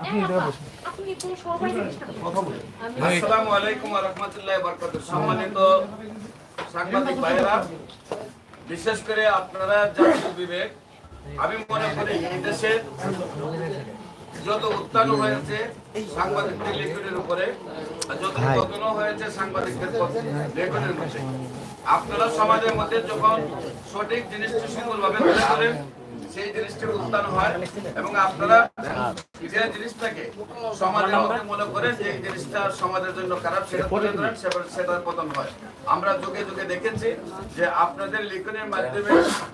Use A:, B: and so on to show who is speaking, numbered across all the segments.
A: আপনি
B: আসসালামু আলাইকুম ওয়া রাহমাতুল্লাহি ওয়া বারাকাতুহু সম্মানিত সাংবাদিক ভাইরা বিশেষ করে আপনারা জাতীয় বিবেক আমি মনে করি এই দেশে যত উত্থান হয়েছে সাংবাদিকদের লেখনের উপরে আর যত পতন হয়েছে সাংবাদিকদের লেখনের মধ্যে আপনারা সমাজের মধ্যে যখন সঠিক জিনিসটি সুন্দরভাবে তুলে ধরেন সেই জিনিসটি উত্থান হয় এবং আপনারা যে জিনিসটাকে সমাজের মধ্যে মনে করেন যে জিনিসটা সমাজের জন্য খারাপ সেটা তুলে ধরেন সেটার পতন হয়। আমরা যুগে যুগে দেখেছি যে আপনাদের লিখনের মাধ্যমে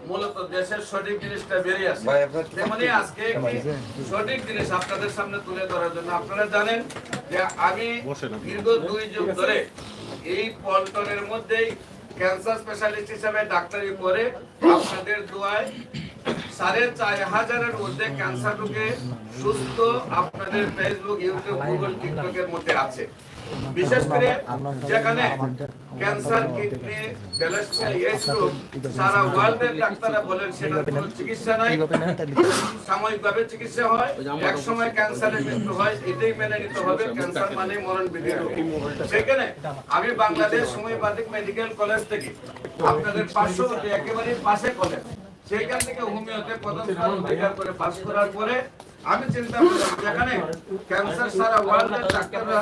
B: মূলত দেশের সঠিক জিনিসটা বেরিয়ে আসে। তেমনি আজকে সঠিক জিনিস আপনাদের সামনে তুলে ধরার জন্য আপনারা জানেন যে আমি দীর্ঘ দুই যুগ ধরে এই পল্টনের মধ্যেই ক্যান্সার স্পেশালিস্ট হিসেবে ডাক্তারি করে আপনাদের দোয়ায় সাড়ে চার হাজারের মধ্যে ক্যান্সার রোগে সুস্থ আপনাদের ফেসবুক ইউটিউব গুগল মধ্যে আছে। বিশেষ করে যেখানে ক্যান্সার কিডনি সারা ওয়ার্ল্ডের ডাক্তাররা বলেন কোনো চিকিৎসা নাই। সাময়িকভাবে চিকিৎসা হয়, এক সময় ক্যান্সারের মৃত্যু হয়, এটাই মেনে নিতে হবে ক্যান্সার মানে মরণ বিধি সেখানে আমি বাংলাদেশ হোমিওপ্যাথিক মেডিকেল কলেজ থেকে আপনাদের একেবারে পাশে কলেজ। সেইখান থেকে হোমিওতে প্রথম স্থান অধিকার করে পাস করার পরে আমি চিন্তা করলাম যেখানে ক্যান্সার সারা ওয়ার্ল্ডের ডাক্তাররা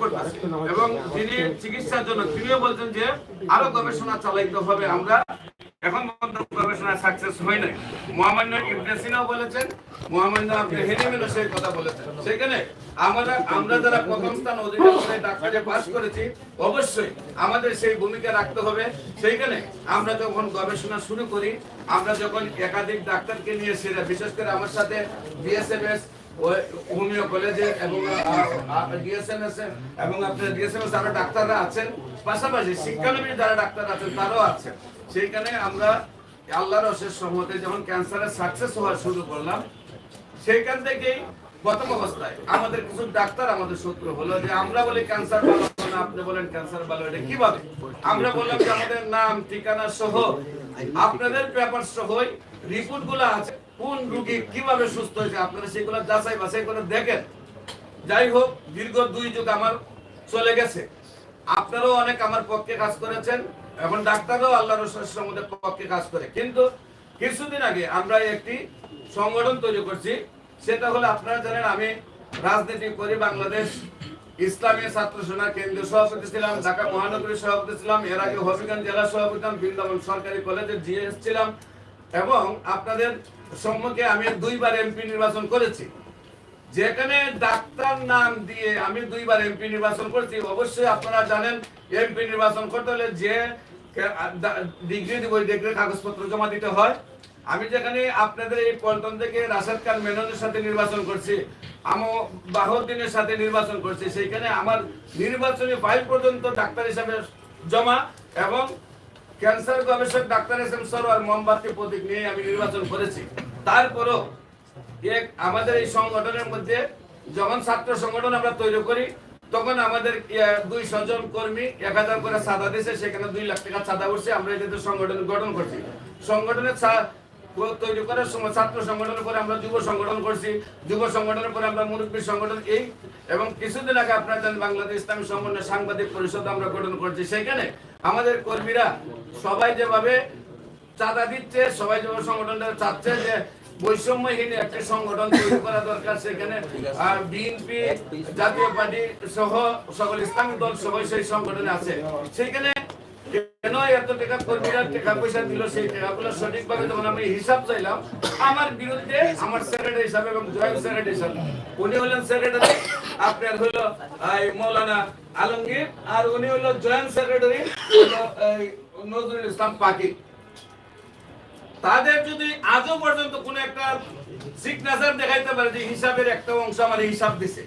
B: করতেছে। এবং যিনি চিকিৎসার জন্য তিনিও বলছেন যে আরও গবেষণা চালাইতে হবে আমরা। এখন পর্যন্ত গবেষণা সাকসেস হয় নাই। মহামান্য ইবনে বলেছেন, মহামান্য আপনি হেনিমেনও সেই কথা বলেছেন। সেখানে আমরা আমরা যারা প্রথম স্থান অধিকার করে ডাক্তারে পাস করেছি, অবশ্যই আমাদের সেই ভূমিকা রাখতে হবে। সেইখানে আমরা যখন গবেষণা শুরু করি, আমরা যখন একাধিক ডাক্তারকে নিয়ে সেরা বিশেষ করে আমার সাথে বিএসএমএস ডাক্তার থেকেই প্রথম অবস্থায় আমাদের কিছু ডাক্তার আমাদের শত্রু হলো যে, আমরা বলি ক্যান্সার ভালো না, আপনি বলেন ক্যান্সার ভালো এটা কীভাবে? আমরা বললাম যে, আমাদের নাম, ঠিকানা সহ আপনাদের পেপার সহ রিপোর্টগুলো আছে। কোন রুগী কীভাবে সুস্থ হয়েছে? আপনারা সেগুলো যাচাই বাছাই করে দেখেন। যাই হোক, দীর্ঘ দুই যুগ আমার চলে গেছে। আপনারাও অনেক আমার পক্ষে কাজ করেছেন এখন ডাক্তারও আল্লাহর রসুলের পক্ষে কাজ করে। কিন্তু কিছুদিন আগে আমরা একটি সংগঠন তৈরি করছি, সেটা হলো আপনারা জানেন, আমি রাজনীতি করি বাংলাদেশ ইসলামী ছাত্র সেনা কেন্দ্রীয় সভাপতি ছিলাম, ঢাকা মহানগরীর সভাপতি ছিলাম, এর আগে হবিগঞ্জ জেলা সভাপতি বৃন্দাবন সরকারি কলেজের জিএস ছিলাম, এবং আপনাদের সম্মুখে আমি দুইবার এমপি নির্বাচন করেছি। যেখানে ডাক্তার নাম দিয়ে আমি দুইবার এমপি নির্বাচন করেছি। অবশ্যই আপনারা জানেন এমপি নির্বাচন করতে হলে যে ডিগ্রি দিব ডিগ্রির কাগজপত্র জমা দিতে হয়। আমি যেখানে আপনাদের এই পল্টন থেকে রাশেদ খান মেননের সাথে নির্বাচন করছি, আমি বাহুদ্দিনের সাথে নির্বাচন করছি, সেইখানে আমার নির্বাচনী ফাইল পর্যন্ত ডাক্তার হিসাবে জমা এবং ক্যান্সার গবেষক ডাক্তার এস এম সরোয়ার মোমবাতি প্রতীক নিয়ে আমি নির্বাচন করেছি। তারপরও এক আমাদের এই সংগঠনের মধ্যে যখন ছাত্র সংগঠন আমরা তৈরি করি, তখন আমাদের দুই সজন কর্মী এক হাজার করে চাঁদা দিয়েছে, সেখানে দুই লাখ টাকা চাঁদা করছে আমরা এটাতে সংগঠন গঠন করছি। সংগঠনের তৈরি সময় ছাত্র সংগঠনের পরে আমরা যুব সংগঠন করছি। যুব সংগঠনের পরে আমরা মুরব্বী সংগঠন এই এবং কিছুদিন আগে আপনারা জানেন বাংলাদেশ ইসলামী সমন্বয় সাংবাদিক পরিষদ আমরা গঠন করছি। সেখানে আমাদের কর্মীরা সবাই যেভাবে চাঁদা দিচ্ছে, সবাই যেভাবে সংগঠনটা চাচ্ছে যে বৈষম্যহীন একটা সংগঠন তৈরি করা দরকার। সেখানে আর বিএনপি, জাতীয় পার্টি সহ সকল ইসলামিক দল সবাই সেই সংগঠনে আছে। সেখানে কেন এত টাকা কর্মীরা টাকা পয়সা দিল, সেই টাকাগুলো সঠিকভাবে যখন আমি হিসাব চাইলাম। আমার বিরুদ্ধে আমার এবং জয়েন্ট উনি হলেন আপনার মৌলানা আলমগীর, আর উনি হলো জয়েন্ট সেক্রেটারি নজরুল ইসলাম পাকি তাদের যদি আজও পর্যন্ত কোন একটা সিগনেচার দেখাইতে পারে যে হিসাবের একটা অংশ আমার হিসাব দিছে।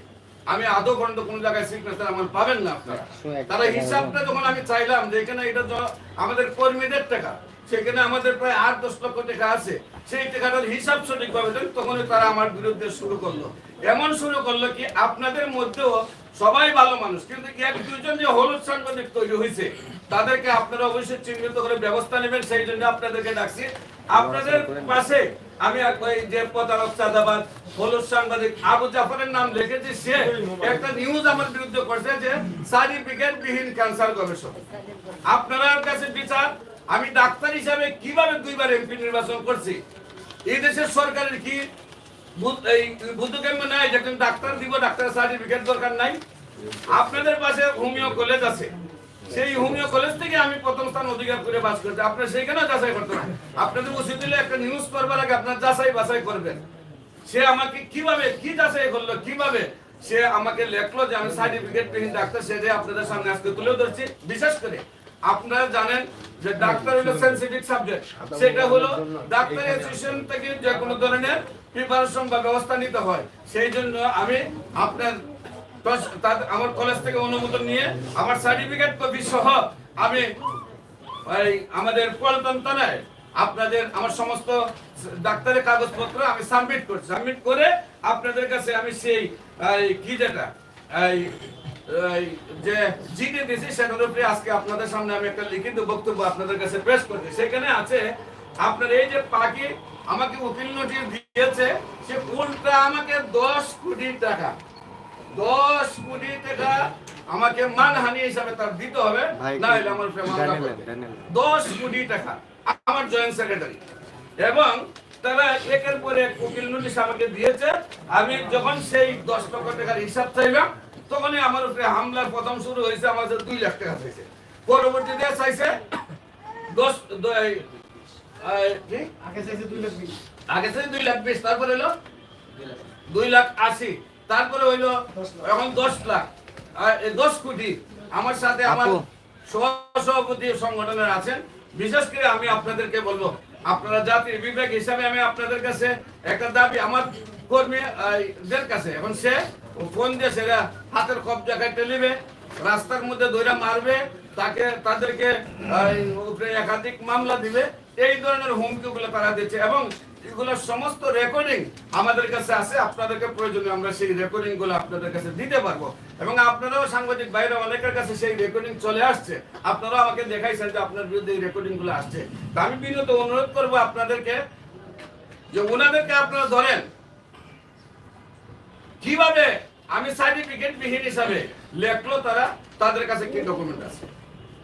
B: আমি আদৌ পর্যন্ত কোন জায়গায় সিগনেচার আমার পাবেন না আপনারা। তারা হিসাবটা যখন আমি চাইলাম যে এখানে এটা আমাদের কর্মীদের টাকা সেখানে আমাদের প্রায় আট, দশ লক্ষ টাকা আছে। সেই টাকাটার হিসাব সঠিকভাবে তখন তারা আমার বিরুদ্ধে শুরু করল। এমন শুরু করল কি আপনাদের মধ্যেও সবাই ভালো মানুষ, কিন্তু এক দুজন যে হলুদ সাংবাদিক তৈরি হয়েছে, তাদেরকে আপনারা অবশ্যই চিহ্নিত করে ব্যবস্থা নেবেন, সেই জন্য আপনাদেরকে ডাকছি। আপনাদের পাশে আমি যে প্রতারক চাঁদাবাদ, হলুদ সাংবাদিক আবু জাফরের নাম লিখেছে সে একটা নিউজ আমার বিরুদ্ধে করছে যে সার্টিফিকেট বিহীন ক্যান্সার গবেষক। আপনার কাছে বিচার আমি ডাক্তার হিসাবে কীভাবে দুইবার এমপি নির্বাচন করছি? এই দেশের সরকারের কি যে ডাক্তার দিব সার্টিফিকেট দরকার নাই? আপনাদের পাশে হোমিও কলেজ আছে। সেই হোমিও কলেজ থেকে আমি প্রথম স্থান অধিকার করে বাস যাচাই করতে আপনাদের একটা নিউজ করবার আগে আপনার বাছাই করবেন। সে আমাকে কীভাবে কি যাচাই করল? কীভাবে সে আমাকে লেখলো যে আমি সার্টিফিকেট পেয়ে ডাক্তার সে যে আপনাদের সামনে আজকে তুলে ধরছি? বিশেষ করে আপনারা জানেন যে ডাক্তার হলো সেন্সিটিভ সাবজেক্ট সেটা হলো ডাক্তার অ্যাসোসিয়েশন থেকে যে কোনো ধরনের প্রিপারেশন বা ব্যবস্থা নিতে হয়। সেই জন্য আমি আপনার আমার কলেজ থেকে অনুমোদন নিয়ে আমার সার্টিফিকেট কপি সহ আমি আমাদের থানায় আপনাদের আমার সমস্ত ডাক্তারের কাগজপত্র আমি সাবমিট করছি। সাবমিট করে আপনাদের কাছে আমি সেই কি যেটা? এই, যে জিডি দিয়েছি সেটার উপরে আজকে আপনাদের সামনে আমি একটা লিখিত বক্তব্য আপনাদের কাছে পেশ করছি। সেখানে আছে আপনার এই যে পাখি আমাকে উকিল নোটিশ দিয়েছে সে উল্টা আমাকে দশ কোটি টাকা দশ কোটি টাকা আমাকে মানহানি হিসাবে তার দিতে হবে না হলে আমার। দশ কোটি টাকা আমার জয়েন্ট সেক্রেটারি এবং তারা একের পর উকিল নোটিশ আমাকে দিয়েছে আমি যখন সেই দশ লক্ষ টাকার হিসাব চাইলাম তখনই আমার উপরে হামলার প্রথম শুরু হয়েছে আমার কাছে দুই লাখ টাকা চাইছে পরবর্তীতে চাইছে দশ? আগে চাইছে দুই লাখ বিশ। তারপরে হলো দুই লাখ আশি তারপরে হইল এখন দশ লাখ। দশ কোটি আমার সাথে আমার। সহসভাপতি সংগঠনের আছেন। বিশেষ করে আমি আপনাদেরকে বলব আপনারা জাতির বিবেক হিসাবে আমি আপনাদের কাছে একটা দাবি আমার কর্মী দের কাছে। এখন সে ফোন দিয়ে সেটা হাতের কবজা কেটে নিবে রাস্তার মধ্যে দইরা মারবে, তাকে, তাদেরকে একাধিক মামলা দিবে, এই ধরনের হুমকিগুলো তারা দিচ্ছে এবং এগুলোর সমস্ত রেকর্ডিং আমাদের কাছে আছে, আপনাদেরকে প্রয়োজনে আমরা সেই রেকর্ডিংগুলো আপনাদের কাছে দিতে পারব। এবং আপনারাও সাংবাদিক বাইরে অনেকের কাছে সেই রেকর্ডিং চলে আসছে। আপনারাও আমাকে দেখাইছেন যে আপনার বিরুদ্ধে এই রেকর্ডিংগুলো আসছে আমি বিনত অনুরোধ করব আপনাদেরকে যে ওনাদেরকে আপনারা ধরেন কীভাবে আমি সার্টিফিকেট বিহীন হিসাবে লেখলো তারা, তাদের কাছে কি ডকুমেন্ট আছে?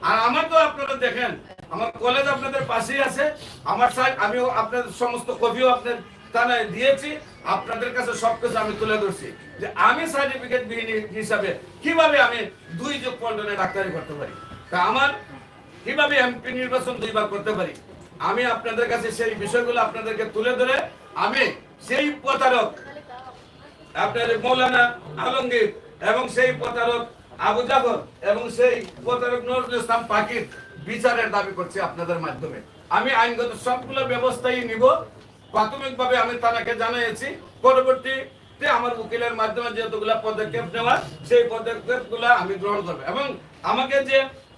B: আর আমার তো আপনারা দেখেন, আমার কলেজ আপনাদের পাশেই আছে, আমার সাইড আমিও আপনাদের সমস্ত কপিও আপনার থানায় দিয়েছি, আপনাদের কাছে সবকিছু আমি তুলে ধরছি। যে আমি সার্টিফিকেট বিহীন হিসাবে কীভাবে আমি দুই যোগ পল্টনে ডাক্তারি করতে পারি? তা আমার কীভাবে এমপি নির্বাচন দুইবার করতে পারি? আমি আপনাদের কাছে সেই বিষয়গুলো আপনাদেরকে তুলে ধরে আমি সেই প্রতারক আপনার মৌলানা আলমগীর এবং সেই প্রতারক আবু জাফর এবং সেই প্রতারক নজরুল ইসলাম পাকির বিচারের দাবি করছি আপনাদের মাধ্যমে। আমি আইনগত সবগুলো ব্যবস্থাই নিব। প্রাথমিকভাবে আমি তাকে জানিয়েছি, পরবর্তীতে আমার উকিলের মাধ্যমে যেহেতুগুলা পদক্ষেপ নেওয়া, সেই পদক্ষেপগুলো আমি গ্রহণ করব। এবং আমাকে যে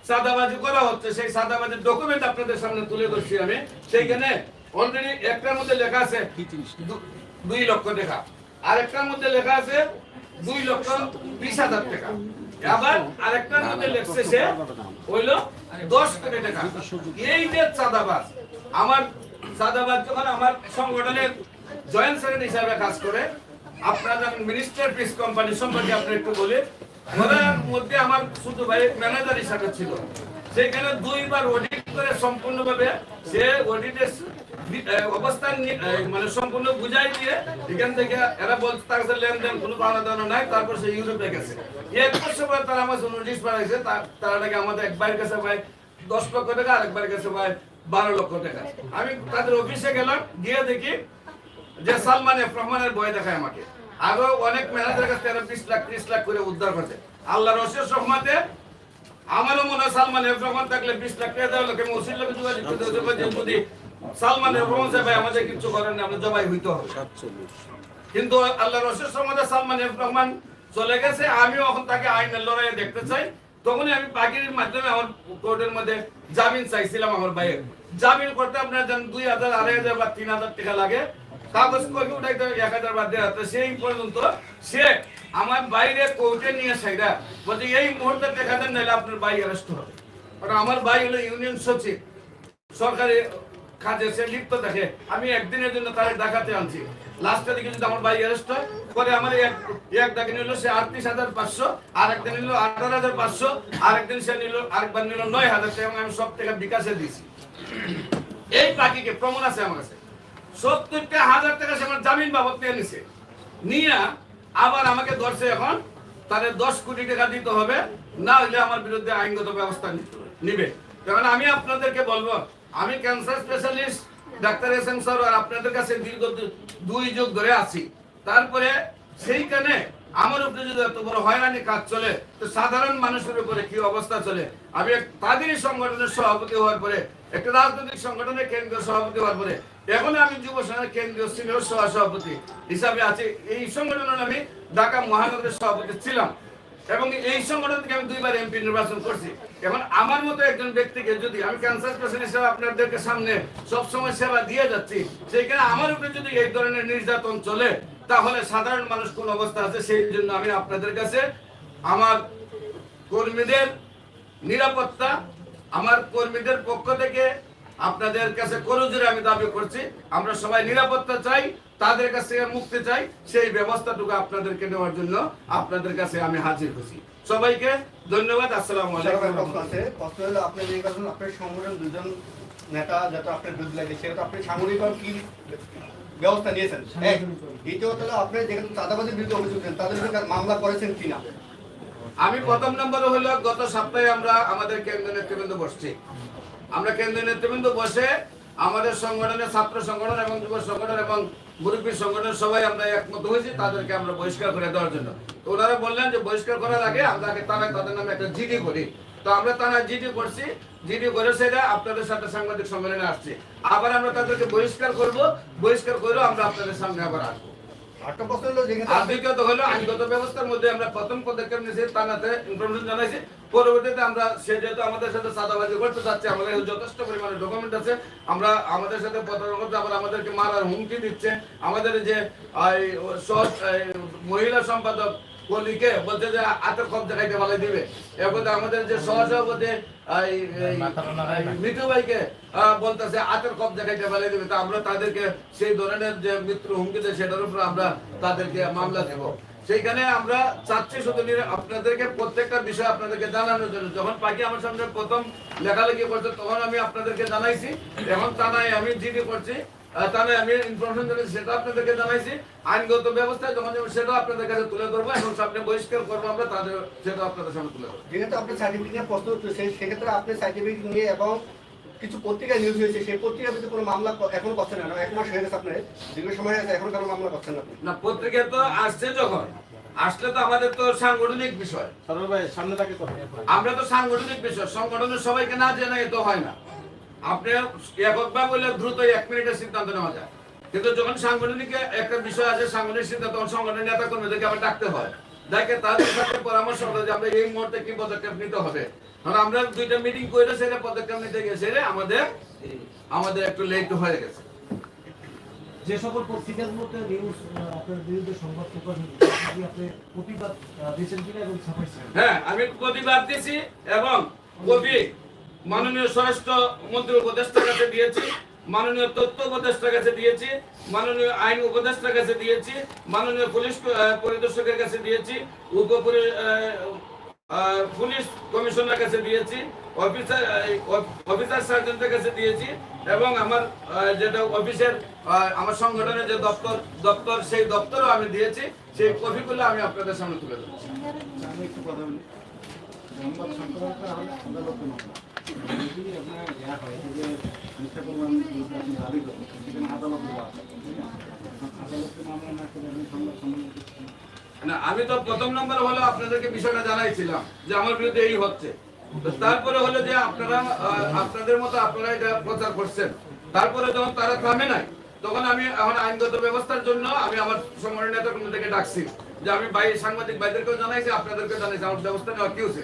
B: সাদাবাজি করা হচ্ছে, সেই সাদাবাজির ডকুমেন্ট আপনাদের সামনে তুলে ধরছি আমি। সেইখানে অলরেডি একটার মধ্যে লেখা আছে দুই লক্ষ টাকা। আরেকটার মধ্যে লেখা আছে দুই লক্ষ বিশ হাজার টাকা। আবার আরেকটার মধ্যে লেখছে সে হইল দশ কোটি টাকা। এই যে চাঁদাবাজ, আমার চাঁদাবাজ যখন আমার সংগঠনের জয়েন্ট সেক্রেটারি হিসাবে কাজ করে, আপনারা মিনিস্টার সম্পর্কে একটু মধ্যে আমার ভাই ম্যানেজার হিসাবে ছিল। সেখানে দুইবার অডিট করে সম্পূর্ণভাবে সে অডিটের অবস্থান মানে সম্পূর্ণ বুঝাই দিয়ে এখান থেকে এরা বলছে তার কাছে লেনদেন, কোনো নাই, তারপর সে ইউরোপে গেছে। এক বছর পর তারা আমার নোটিশ পাঠাইছে তারা নাকি আমাদের একবার কাছে দশ লক্ষ টাকা আরেকবার কাছে বারো লক্ষ টাকা। আমি তাদের অফিসে গেলাম, গিয়ে দেখি যে সালমান রহমানের দেখায় আমাকে। আরও অনেক ম্যানেজারের কাছে তেরো বিশ লাখ, ত্রিশ লাখ করে উদ্ধার করছে আল্লাহ রসের রহমাতে আমারও মনে হয় সালমান এফ রহমান থাকলে বিশ লাখ টাকা দেওয়া লোকে মসজিদ লোকে যোগাযোগ করতে যদি সালমান সাহেব আমাদের কিছু করেন আমরা জবাই হইতে হবে। কিন্তু আল্লাহ সমাজে সালমান রহমান চলে গেছে, আমিও এখন তাকে আইনের লড়াইয়ে দেখতে চাই। তখনই আমি মাধ্যমে আমার কোর্টের মধ্যে জামিন চাইছিলাম আমার ভাইয়ের। জামিন করতে আপনার দুই হাজার, আড়াই হাজার বা তিন হাজার টাকা লাগে। কাগজ কপি উঠাইতে এক হাজার বা দেড় হাজার সেই পর্যন্ত সে আমার বাইরে কোর্টে নিয়ে সাইডা বলছে, এই মুহূর্তে টাকা দেন, নাহলে আপনার ভাই অ্যারেস্ট হবে। আমার ভাই হলো ইউনিয়ন সচিব। সরকারি কাজে সে লিপ্ত থাকে। আমি একদিনের জন্য তারে ডাকাতে আনছি। লাস্টের দিকে যদি আমার ভাই অ্যারেস্ট হয়, পরে আমার এক ডাকে নিল সে আটত্রিশ হাজার পাঁচশো, আর একদিন নিল আঠারো হাজার পাঁচশো, আর একদিন সে নিল আরেকবার নিল নয় হাজার এবং আমি সব টাকা বিকাশে দিয়েছি। এই পাখিকে প্রমাণ আছে আমার কাছে। সত্তরটা হাজার টাকা সে আমার জামিন বাবদ নিয়ে নিছে। নিয়ে আবার আমাকে ধরছে এখন তাদের দশ কোটি টাকা দিতে হবে, না হলে আমার বিরুদ্ধে আইনগত ব্যবস্থা নিবে। কারণ আমি আপনাদেরকে বলব আমি cancer specialist doctor S M sir, আর আপনাদের কাছে দীর্ঘ দুই যুগ ধরে আছি। তারপরে সেইখানে আমার উপরে যদি এত বড় হয়রানি কাজ চলে, তো সাধারণ মানুষের উপরে কি অবস্থা চলে? আমি তাদেরই সংগঠনের সভাপতি হওয়ার পরে, একটা রাজনৈতিক সংগঠনের কেন্দ্রীয় সভাপতি হওয়ার পরে এখন আমি যুব সংঘের কেন্দ্রীয় সিনিয়র সহ সভাপতি হিসাবে আছি। এই সংগঠনের আমি ঢাকা মহানগরের সভাপতি ছিলাম। এবং এই সংগঠন থেকে আমি দুইবার এমপি নির্বাচন করছি। এখন আমার মতো একজন ব্যক্তিকে যদি আমি ক্যান্সার পেশেন্ট হিসেবে আপনাদেরকে সামনে সবসময় সেবা দিয়ে যাচ্ছি, সেখানে আমার উপরে যদি এই ধরনের নির্যাতন চলে, তাহলে সাধারণ মানুষ কোন অবস্থা আছে? সেই জন্য আমি আপনাদের কাছে আমার কর্মীদের নিরাপত্তা, আমার কর্মীদের পক্ষ থেকে আপনাদের কাছে করজোরে আমি দাবি করছি। আমরা সবাই নিরাপত্তা চাই তাদের কাছ থেকে মুক্তি চাই সেই ব্যবস্থাটুকু আপনাদেরকে নেওয়ার জন্য আপনাদের কাছে আমি হাজির হয়েছি। সবাইকে ধন্যবাদ আসসালামু আলাইকুম
A: প্রশ্ন হলো আপনি যে কথা আপনার সংগঠন দুজন নেতা যাতে আপনার বিরুদ্ধে লাগে সেটা আপনি সামরিকভাবে কি ব্যবস্থা নিয়েছেন? দ্বিতীয়ত হলো আপনি যেখানে চাঁদাবাদের বিরুদ্ধে অভিযোগ তাদের বিরুদ্ধে মামলা করেছেন কিনা?
B: আমি প্রথম নম্বর হলো গত সপ্তাহে আমরা আমাদের কেন্দ্রীয় নেতৃবৃন্দ বসছি। আমরা কেন্দ্রীয় নেতৃবৃন্দ বসে আমাদের সংগঠনের ছাত্র সংগঠন এবং যুব সংগঠন এবং মুরব্বী সংগঠনের সবাই আমরা একমত হয়েছি, তাদেরকে আমরা বহিষ্কার করে দেওয়ার জন্য। তো ওনারা বললেন যে বহিষ্কার করার আগে আমরা তারা তাদের নামে একটা জিডি করি। তো আমরা তারা জিডি করছি, জিডি করে সেটা আপনাদের সাথে সাংবাদিক সম্মেলনে আসছি। আবার আমরা তাদেরকে বহিষ্কার করব, বহিষ্কার করেও আমরা আপনাদের সামনে আবার আসব। পরবর্তীতে আমরা সে যেহেতু আমাদের সাথে করতে চাচ্ছে, আমাদের যথেষ্ট পরিমাণে ডকুমেন্ট আছে। আমরা আমাদের সাথে আবার আমাদেরকে হুমকি দিচ্ছে। আমাদের যে মহিলা সম্পাদক কলিকে বলছে যে কব দেখাইতে ভালো দিবে। আমাদের যে সহসভাপতি মিঠু ভাইকে বলতেছে হাতের কব দেখাইতে ভালো দিবে। তা আমরা তাদেরকে সেই ধরনের যে মৃত্যু হুমকি দেয় সেটার উপর আমরা তাদেরকে মামলা দেব। সেইখানে আমরা চাচ্ছি শুধু আপনাদেরকে প্রত্যেকটা বিষয় আপনাদেরকে জানানোর জন্য। যখন পাখি আমার সামনে প্রথম লেখালেখি করছে তখন আমি আপনাদেরকে জানাইছি। এখন থানায় আমি জিডি করছি। থানায় আমি ইনফরমেশন সেটা আপনাদেরকে জানাইছি। আইনগত ব্যবস্থায় যখন যাব সেটাও আপনাদের কাছে তুলে ধরবো এবং সামনে বহিষ্কার করব আমরা তাদের সেটাও আপনাদের সামনে তুলে ধরবো।
A: যেহেতু আপনি সার্টিফিকেট নিয়ে প্রশ্ন উঠছে সেক্ষেত্রে আপনি সার্টিফিকেট নিয়ে এবং কিছু পত্রিকায় নিউজ হয়েছে সেই পত্রিকার ভিতরে কোনো মামলা এখনও করছেন না এক মাস হয়ে গেছে আপনার দীর্ঘ সময় আছে এখন কোনো মামলা করছেন না
B: না পত্রিকা তো আসছে যখন আসলে তো আমাদের তো সাংগঠনিক বিষয়।
C: সামনে
B: আমরা তো সাংগঠনিক বিষয় সংগঠনের সবাইকে না জেনে তো হয় না। আপনি এককভাবে বললে দ্রুত এক মিনিটের সিদ্ধান্ত নেওয়া যায়। কিন্তু যখন সাংগঠনিক একটা বিষয় আছে সাংগঠনিক সিদ্ধান্ত তখন সংগঠনের নেতা কর্মীদেরকে আবার ডাকতে হয়। ডাকে তাদের সাথে পরামর্শ করে যে আমরা এই মুহূর্তে কি পদক্ষেপ নিতে হবে। কারণ আমরা দুইটা মিটিং করে সেটা পদক্ষেপ নিতে গেছে আমাদের আমাদের একটু লেট হয়ে গেছে।
D: যে সকল পত্রিকার মধ্যে নিউজ আপনার বিরুদ্ধে সংবাদ প্রকাশ আপনি আপনি প্রতিবাদ দিয়েছেন কিনা এবং ছাপাইছেন?
B: হ্যাঁ আমি প্রতিবাদ দিয়েছি এবং কবি মাননীয় স্বরাষ্ট্র মন্ত্রী উপদেষ্টার কাছে দিয়েছি মাননীয় তথ্য উপদেষ্টার কাছে দিয়েছি মাননীয় আইন উপদেষ্টার কাছে দিয়েছি মাননীয় পুলিশ পরিদর্শকের কাছে দিয়েছি উপ পরি- আহ, আহ, পুলিশ কমিশনার কাছে দিয়েছি অফিসার অফিসার সার্জেন্টের কাছে দিয়েছি এবং আমার যেটা অফিসের আমার সংগঠনের যে দপ্তর দপ্তর সেই দপ্তরও আমি দিয়েছি সেই কপিগুলো আমি আপনাদের সামনে তুলে ধরছি।
C: একটু কথা বলি। সংবাদ সম্পাদকরা
B: আমি তো প্রথম নম্বর হলো আপনাদেরকে বিষয়টা জানাইছিলাম যে আমার বিরুদ্ধে এই হচ্ছে। তারপরে হলো যে আপনারা আপনাদের মতো আপনারা এটা প্রচার করছেন। তারপরে যখন তারা থামে নাই, তখন আমি আমার আইনগত ব্যবস্থার জন্য আমি আমার সংগঠনের নেতা ডাকছি। যে আমি ভাই সাংবাদিক ভাইদেরকেও জানাইছি আপনাদেরকে জানাইছি, আমার ব্যবস্থা নেওয়া কি হচ্ছে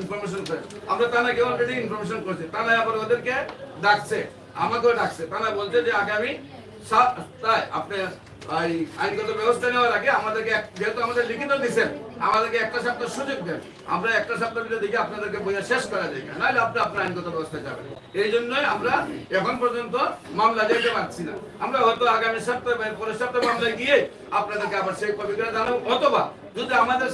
B: ইনফরমেশন করে। আমরা অলরেডি ইনফরমেশন করছি। আবার ওদেরকে ডাকছে, আমাকেও ডাকছে। বলছে যে আগামী আপনি এই আইনগত ব্যবস্থা নেওয়ার আগে আমাদেরকে যেহেতু আমাদের লিখিত দিচ্ছেন আমাদেরকে একটা সপ্তাহ সুযোগ দেন। আমরা একটা সপ্তাহ দেখি আপনাদেরকে বইয়া শেষ করা যায়। নাহলে আপনি আপনার আইনগত ব্যবস্থা যাবেন। এই জন্যই আমরা এখন পর্যন্ত মামলা যেতে পারছি না। আমরা হয়তো আগামী সপ্তাহে পরের সপ্তাহে মামলায় গিয়ে আপনাদেরকে আবার সেই কপিগুলো জানাব, অথবা যদি আমাদের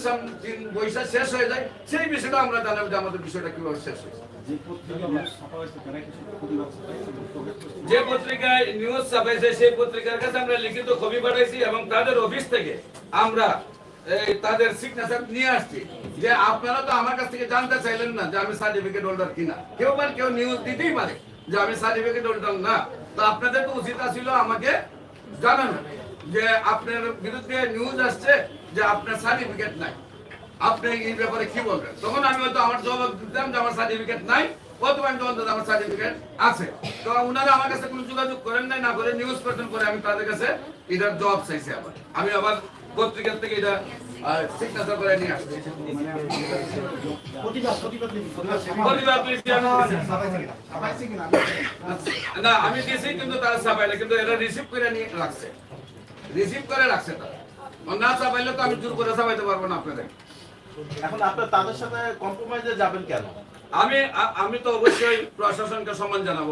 B: বৈশাখ শেষ হয়ে যায় সেই বিষয়টা আমরা জানাব যে আমাদের বিষয়টা কীভাবে শেষ হয়েছে।
C: যে
B: পত্রিকায় নিউজ ছাপাইছে সেই পত্রিকার কাছে আমরা লিখিত কপি পাঠাইছি এবং তাদের অফিস থেকে আমরা তাদের সিগনেচার নিয়ে আসছি। যে আপনারা তো আমার কাছ থেকে জানতে চাইলেন না যে আমি সার্টিফিকেট হোল্ডার কিনা। কেউ বা কেউ নিউজ দিতেই পারে যে আমি সার্টিফিকেট হোল্ডার না। তো আপনাদের তো উচিত ছিল আমাকে জানানো যে আপনার বিরুদ্ধে নিউজ আসছে যে আপনার সার্টিফিকেট নাই। আপনি এই ব্যাপারে কি বলবেন? তখন আমি হয়তো আমার জবাব দিতাম যে আমার সার্টিফিকেট নাই। অথবা আমি তখন আমার সার্টিফিকেট আছে। তো ওনারা আমার কাছে কোনো যোগাযোগ করেন নাই না করে নিউজ পার্সন করে আমি তাদের কাছে এটার জবাব চাইছি আবার। আমি আবার পত্রিকার থেকে এটা সিগনেচার করে নিয়ে আসছি।
C: প্রতিবাদ প্রতিবাদ
B: প্রতিবাদ লিখে আমি। দিয়েছি।
C: ছাপাইছে কিনা?
B: না আমি দিয়েছি কিন্তু তারা ছাপাইলে কিন্তু এটা রিসিভ করে নিয়ে রাখছে। রিসিভ করে রাখছে তারা। না ছাপাইলে তো আমি জোর করে ছাপাইতে পারব না আপনাদের।
E: এখন আপনার তাদের সাথে কম্প্রোমাইজে যাবেন কেন?
B: আমি আমি তো অবশ্যই প্রশাসনকে সম্মান জানাব।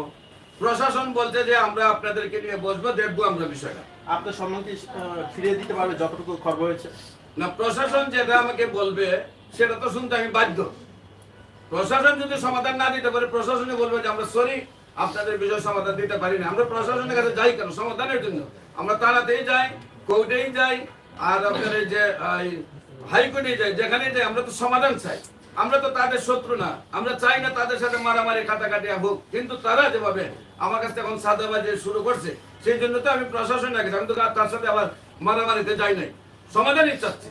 B: প্রশাসন বলছে যে আমরা আপনাদেরকে নিয়ে বসবো দেখব আমরা বিষয়টা।
E: আপনার সম্মানকে আহ, ফিরিয়ে দিতে পারবে যতটুকু খর্ব হয়েছে?
B: না প্রশাসন যেটা আমাকে বলবে সেটা তো শুনতে আমি বাধ্য। প্রশাসন যদি সমাধান না দিতে পারে প্রশাসনে বলবে যে আমরা সরি আপনাদের বিষয় সমাধান দিতে পারি না আমরা প্রশাসনের কাছে যাই কেন? সমাধানের জন্য। আমরা তাড়াতেই যাই কোর্টেই যাই আর যে হাইকোর্টে যাই যেখানে যাই আমরা তো সমাধান চাই। আমরা তো তাদের শত্রু না। আমরা চাই না তাদের সাথে মারামারি কাটাকাটি হোক। কিন্তু তারা যেভাবে আমার কাছে এখন সাদাবাজি শুরু করছে, সেই জন্য তো আমি প্রশাসনের কাছে আমি তো তার সাথে আবার মারামারিতে যাই নাই। সমাধানই চাচ্ছি।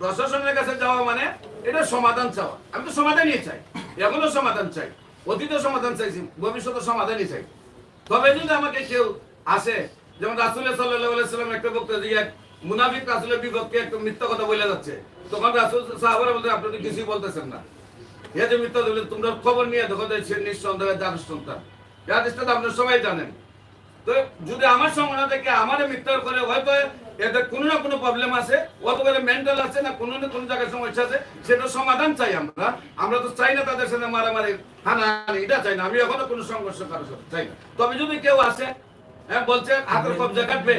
B: প্রশাসনের কাছে যাওয়া মানে এটা সমাধান চাওয়া। আমি তো সমাধানই চাই। এখনও সমাধান চাই। অতীত সমাধান চাইছি। ভবিষ্যতে সমাধানই চাই। তবে যদি আমাকে কেউ আসে, যেমন রাসুলের সাল্লাহ সাল্লাম একটা বক্তব্য দিয়ে মুনাফিক রাসুলের বিপক্ষে একটু মিথ্যা কথা বলে যাচ্ছে। তখন রাসুল সাহাবারা বলতে তো কিছুই বলতেছেন না। এ যে মিথ্যা বলে তোমরা খবর নিয়ে দেখো যে সে নিঃসন্দেহে যার সন্তান। এই হাদিসটা আপনারা সবাই জানেন। তো যদি আমার সংগঠন থেকে আমার মিথ্যার করে, হয়তো এদের কোনো না কোনো প্রবলেম আছে অথবা মেন্টাল আছে না কোনো না কোনো জায়গায় সমস্যা আছে, সেটা সমাধান চাই আমরা। আমরা তো চাই না তাদের সাথে মারামারি, হানাহানি, এটা চাই না। আমি এখনও কোনো সংঘর্ষ কারও চাই না। তবে যদি কেউ আসে হ্যাঁ বলছে, হাতের কবজা কাটবে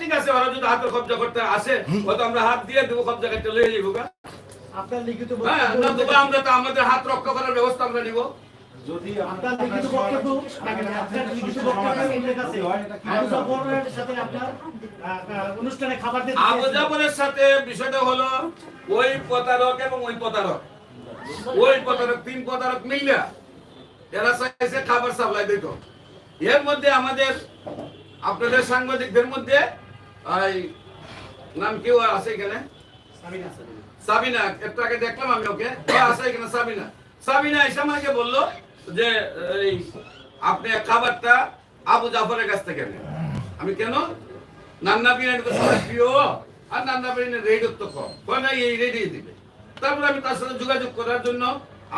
B: ঠিক আছে ওরা যদি হাতের কবজা করতে আসে হয়তো আমরা হাত দিয়ে দেবো কবজা কাটতে লয়ে যাব
D: আপনার লিখিত
B: হ্যাঁ
D: বক্তব্য
B: না তবে আমরা তো আমাদের হাত রক্ষা করার ব্যবস্থা আমরা নিব।
C: যদি
D: আপনার লিখিত বক্তব্য আপনার লিখিত বক্তব্য উল্লেখ আছে। আবু জাফরের সাথে আপনার আহ, আহ, অনুষ্ঠানে খাবার দিতে
B: আবু জাফরের সাথে বিষয়টা হলো ওই প্রতারক এবং ওই প্রতারক। ওই প্রতারক তিন প্রতারক মিলিয়া এরা চাইছে খাবার সাপ্লাই দিত। এর মধ্যে আমাদের আপনাদের সাংবাদিকদের মধ্যে এই নাম কেউ আছে এখানে? সাবিনা একটু আগে দেখলাম আমি ওকে। আছে এখানে সাবিনা। সাবিনা এসে আমাকে বলল যে এই আপনি খাবারটা আবু জাফরের কাছ থেকে নেন। আমি কেন? নান্না বিরিয়ানি তো সবার প্রিয় আর নান্না বিরিয়ানির রেট তো কম। কয় না এই রেটই দিবে। তারপরে আমি তার সাথে যোগাযোগ করার জন্য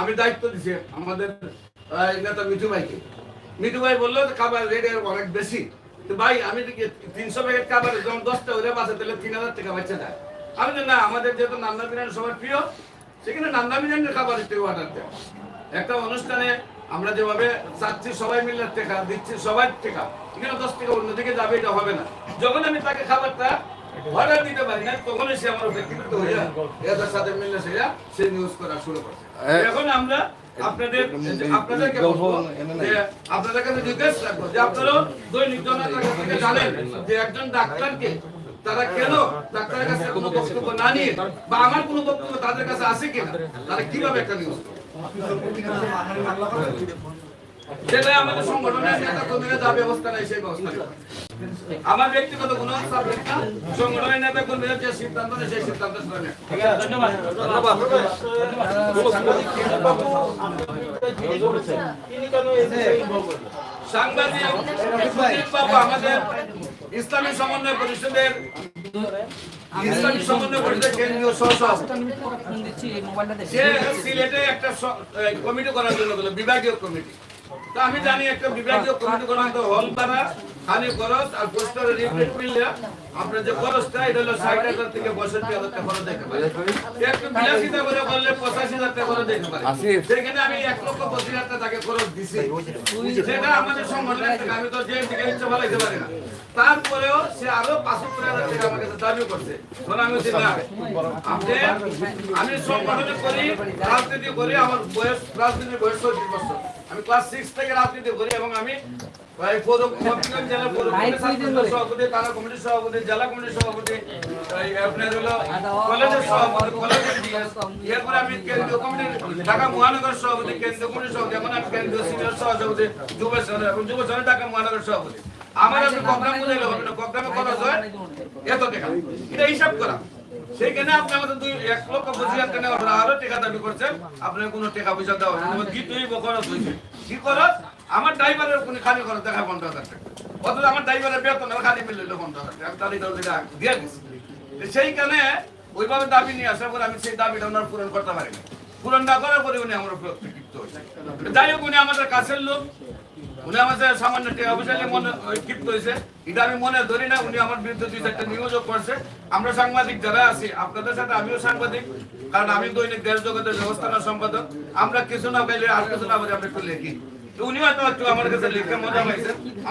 B: আমি দায়িত্ব দিছি আমাদের নেতা মিঠু ভাইকে। মিঠু ভাই বলল খাবার রেট অনেক বেশি। তো ভাই আমি তিনশো প্যাকেট খাবার যখন দশটা হলে বাসে তাহলে তিন হাজার টাকা বাচ্চা যায় আমি না আমাদের যেহেতু নান্না বিরিয়ানি সবার প্রিয় সেখানে নান্না বিরিয়ানির খাবার একটু অর্ডার দেয়। একটা অনুষ্ঠানে আমরা যেভাবে চাচ্ছি সবাই মিলে টেকা দিচ্ছি সবাই টেকা। এখানে দশ টাকা অন্যদিকে যাবে এটা হবে না। যখন আমি তাকে খাবারটা অর্ডার দিতে পারি না তখনই সে আমার ব্যক্তিগত হইয়া এদের সাথে মিলে সে সে নিউজ করা শুরু করছে। এখন আমরা আপনাদের আপনাদেরকে আপনাদের কাছে জিজ্ঞেস রাখব যে আপনারা দৈনিক থেকে জানেন যে একজন ডাক্তারকে তারা কেন ডাক্তারের কাছে কোনো বক্তব্য না নিয়ে বা আমার কোনো বক্তব্য তাদের কাছে আছে কিনা? তারা কীভাবে একটা নিউজ সেটাই আমাদের সংগঠনের নেতা কর্মীরা যা ব্যবস্থা নেয় সেই ব্যবস্থা আমার ব্যক্তিগত কোনো সাবজেক্ট না সংগঠনের নেতা কর্মীরা যে সিদ্ধান্ত নেয় সেই সিদ্ধান্ত? সাংবাদিক বাবু আমাদের ইসলামী সমন্বয় পরিষদের ইসলামী সমন্বয় পরিষদের কেন্দ্রীয় সিলেটে একটা কমিটি করার জন্য বিভাগীয় কমিটি। তা আমি জানি একটা বিভাগীয় কমিটি হল পাড়া খালি খরচ আর পোস্টারে রিপ্রিন্ট করলে আপনার যে খরচটা এটা হলো ষাট হাজার থেকে পঁয়ষট্টি হাজার টাকা খরচ দেখতে পারে। একটু বিলাসিতা করে করলে পঁচাশি হাজার টাকা খরচ দেখতে পারে। সেখানে আমি এক লক্ষ পঁচিশ হাজার টাকা তাকে খরচ দিছি। সেটা আমাদের সংগঠনের আমি তো যে দিকে ইচ্ছা ভালাইতে পারি না। তারপরেও সে আরও পাঁচশো হাজার টাকা আমার কাছে দাবি করছে। আমি বলছি না আপনি আমি সংগঠনে করি রাজনীতি করি আমার বয়স রাজনীতির বয়স চল্লিশ বছর। আমি ক্লাস সিক্স থেকে রাজনীতি করি এবং আমি জেলা পৌর কমিটির সভাপতি থানা কমিটির সভাপতি জেলা কমিটির সভাপতি আপনার হলো কলেজের সভাপতি কলেজের এরপরে আমি কেন্দ্রীয় কমিটির ঢাকা মহানগর সভাপতি কেন্দ্রীয় কমিটির সভাপতি এখন আমি কেন্দ্রীয় সিনিয়র সহসভাপতি যুব সংঘ এবং যুব সংঘ ঢাকা মহানগর সভাপতি। আমার আপনি প্রোগ্রাম বুঝাইলে হবে না প্রোগ্রামে খরচ হয় এত টাকা এটা হিসাব করা। সেইখানে আপনি আমাদের দুই, এক লক্ষ পঁচিশ হাজার টাকা আরও দাবি করছেন। আপনার কোনো পয়সা দেওয়া কি তুই খরচ হয়েছে কি খরচ আমার ড্রাইভারের কোনো খালি খরচ দেখা পনেরো হাজার টাকা অথচ আমার ড্রাইভারের বেতন খালি মিলল পনেরো হাজার টাকা আমি দল দিয়ে সেইখানে ওইভাবে দাবি নিয়ে আসার পরে আমি সেই দাবিটা ওনার পূরণ করতে পারিনি। পূরণ না করার পরে উনি আমার উপর যাই হোক, উনি আমাদের কাছের লোক। উনি আমাদের সামান্য টাকা পয়সা নিয়ে মনে ক্ষিপ্ত হয়েছে। এটা আমি মনে ধরি না, উনি আমার বিরুদ্ধে দুই নিয়োজক করছে। আমরা সাংবাদিক যারা আছি, আপনাদের সাথে আমিও সাংবাদিক, কারণ আমি দৈনিক দেশ জগতের ব্যবস্থাপনা সম্পাদক। আমরা কিছু না পাইলে আর কিছু না আমরা একটু লিখি। উনি হয়তো একটু আমার কাছে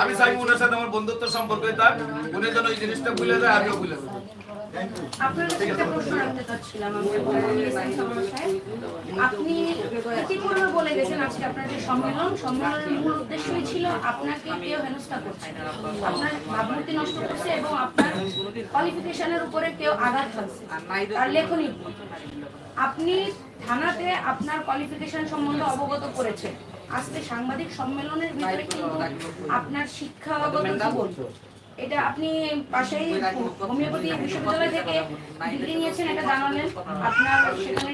B: আমি চাই উনার সাথে আমার বন্ধুত্ব সম্পর্ক তার। উনি যেন এই জিনিসটা ভুলে যায়, আমিও ভুলে যাই।
F: আপনি উদ্দেশ্যই নষ্ট উপরে কেউ আপনি থানাতে আপনার কোয়ালিফিকেশন সম্বন্ধে অবগত করেছেন। আজকে সাংবাদিক সম্মেলনের ভিতরে কিন্তু আপনার শিক্ষাগত জীবন এটা আপনি পাশেই হোমিওপ্যাথি বিশ্ববিদ্যালয় থেকে ডিগ্রি নিয়েছেন, এটা জানালেন। আপনার সেখানে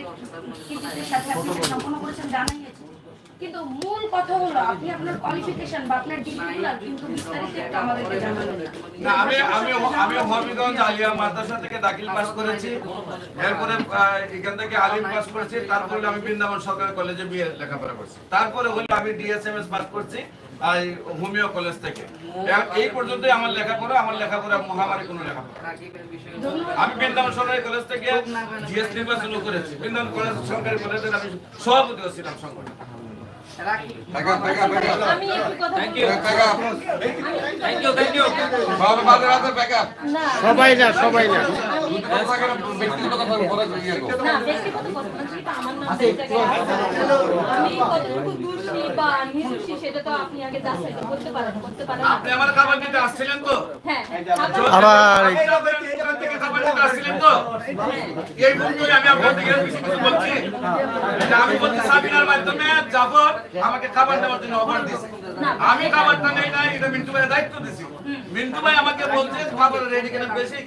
F: কৃতিত্বের সাথে আপনি সম্পন্ন করেছেন জানাইয়েছেন কিন্তু মূল কথা হলো, আপনি আপনার কোয়ালিফিকেশন বা আপনার ডিগ্রিগুলো কিন্তু বিস্তারিত একটু আমাদেরকে জানালেন
B: তারপরে আমি বৃন্দাবন সরকারি কলেজে বিএ লেখাপড়া করছি। তারপরে হলো আমি ডিএসএমএস পাস করছি। হোমিও কলেজ থেকে। এই পর্যন্তই আমার লেখাপড়া আমার লেখাপড়া মহামারী কোনো লেখাপড়া। আমি বৃন্দাবন সরকারি কলেজ থেকে জিএস নির্বাচনও করেছি। বৃন্দাবন কলেজ সরকারি কলেজের আমি সভাপতিও ছিলাম সংগঠন।
G: সবাই না সবাই না।
F: হ্যাঁ
G: আবার
B: এখান থেকে খাবার দিতে আসছিলেন তো? এই বন্ধুরে আমি আপনার থেকে কিছু কিছু বলছি। আমি বলছি সাবিনার মাধ্যমে জাফর আমাকে খাবার দেওয়ার জন্য অফার দিয়েছে। আমি খাবারটা নেই নাই এটা মিন্টু ভাইয়ের দায়িত্ব দিছি। মিন্টু ভাই আমাকে বলছে খাবার রেডি কেন বেশি